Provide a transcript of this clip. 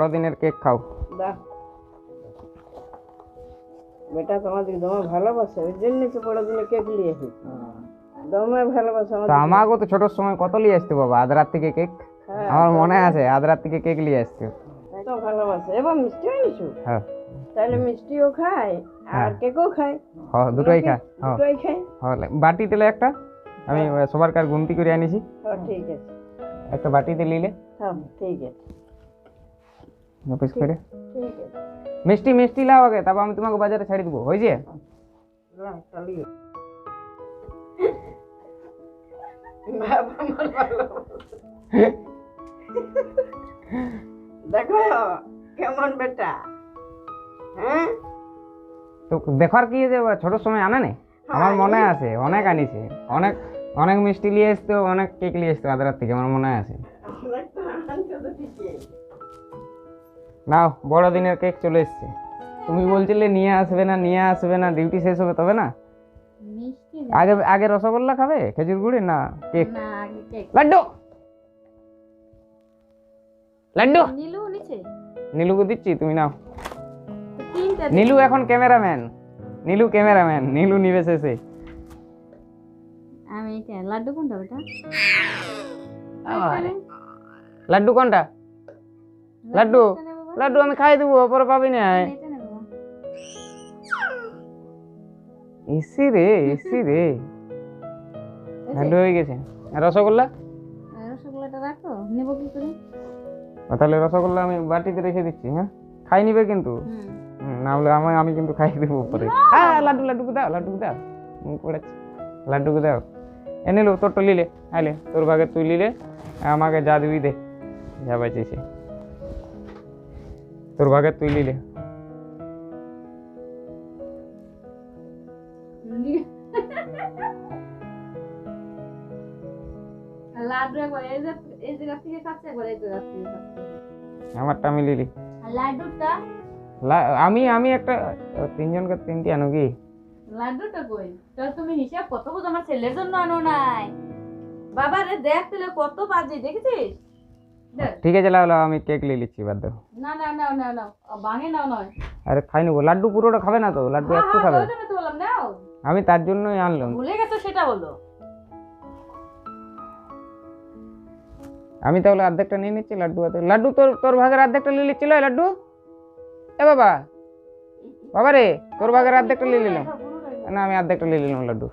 বড়দিনের কেক খাও। দাও বেটা তোমাদের দমে ভালোবাসে ওই জন্য তো বড় দিনে কেক নিয়ে এসেছি। দমে ভালোবাসে তো আমাদের আমাকেও তো ছোটোর সময় কত নিয়ে আসতে বাবা আধ রাত থেকে কেক? হ্যাঁ আমার মনে আছে আধ রাত থেকে কেক নিয়ে আসতে এত ভালোবাসে। এবার মিষ্টিও নিছু হ্যাঁ। তাহলে মিষ্টিও খায় আর কেকও খায়। হ্যাঁ দুটোই খা হ্যাঁ দুটোই খায়। হ্যাঁ বাটি তেলে একটা আমি সবার কার গুনতি করে আনিছি। হ্যাঁ ঠিক আছে। একটা বাটিতে নিলে। হ্যাঁ ঠিক আছে। অফিস করে মিষ্টি মিষ্টি লাও আগে তারপর আমি তোমাকে বাজারে ছাড়ি দেবো হয়েছে দেখো কেমন বেটা হ্যাঁ তো দেখার কি যে ছোটোর সময় আনে নে আমার মনে আছে অনেক আনিছে অনেক অনেক মিষ্টি নিয়ে আসতো অনেক কেক নিয়ে আসতো আধ রাত থেকে আমার মনে আছে নাও বড়দিনের কেক চলে এসছে। তুমি বলছিলে নিয়ে আসবে না নিয়ে আসবে না ডিউটি শেষ হবে তবে না? আগে আগে রসগোল্লা খাবে? খেজুর গুড়ি না কেক? না আগে কেক। লাড্ডু! লাড্ডু! নীলু নিচে? নীলুকে দিচ্ছি তুমি নাও। নীলু এখন ক্যামেরাম্যান। নীলু ক্যামেরাম্যান নীলু নিবে শেষে। আমি লাড্ডু কোনটা বেটা? লাড্ডু কোনটা? লাড্ডু লাড্ডু আমি খাই দেবো পরে পাবি না। এসি রে এসি রে। লাড্ডু হয়ে গেছে। আর রসগোল্লা? রসগোল্লাটা রাখো নেব কি করে? তাহলে রসগোল্লা আমি বাটিতে রেখে দিচ্ছি হ্যাঁ? খাই নিবে কিন্তু। না হলে আমি আমি কিন্তু খাই দেবো পরে হ্যাঁ লাড্ডু লাড্ডুকে দাও লাড্ডুকে দাও। পড়েছে লাড্ডুকে দাও। এ নিলু তোরটা লিলে। আইলে তোর ভাগে তুই লিলে। আমাকে যা দিবি দে। যা বাঁচিয়েছে এই জায়গা থেকে খাচ্ছে আমারটা আমি লিলি আমি আমি একটা তিনজনকে তিনটি আনো কি? লাড্ডুটা কই? তো তুমি হিসাব কত বুঝো? আমার ছেলের জন্য আনো নাই। বাবা রে দেখ তাহলে কত বাজে দেখেছিস? দেখ ঠিক আছে লাও লাও আমি কেক নিয়ে নিচ্ছি বাদ দাও। না না না না না ভাঙে নাও নয়। আরে খাই নেব লাড্ডু পুরোটা খাবে না তো? লাড্ডু হ্যাঁ একটু হ্যাঁ খাবে। ওই জন্য তো বললাম নাও। আমি তার জন্যই আনলাম। ভুলে গেছো সেটা বলো। আমি তাহলে অর্ধেকটা নিয়ে নিচ্ছি লাড্ডু হাতে লাড্ডু তোর তোর ভাগের অর্ধেকটা নিয়ে নিচ্ছিল লাড্ডু? এ বাবা। বাবা রে তোর ভাগের অর্ধেকটা নিয়ে নিলাম। না আমি অর্ধেকটা নিয়ে নিলাম লাড্ডু।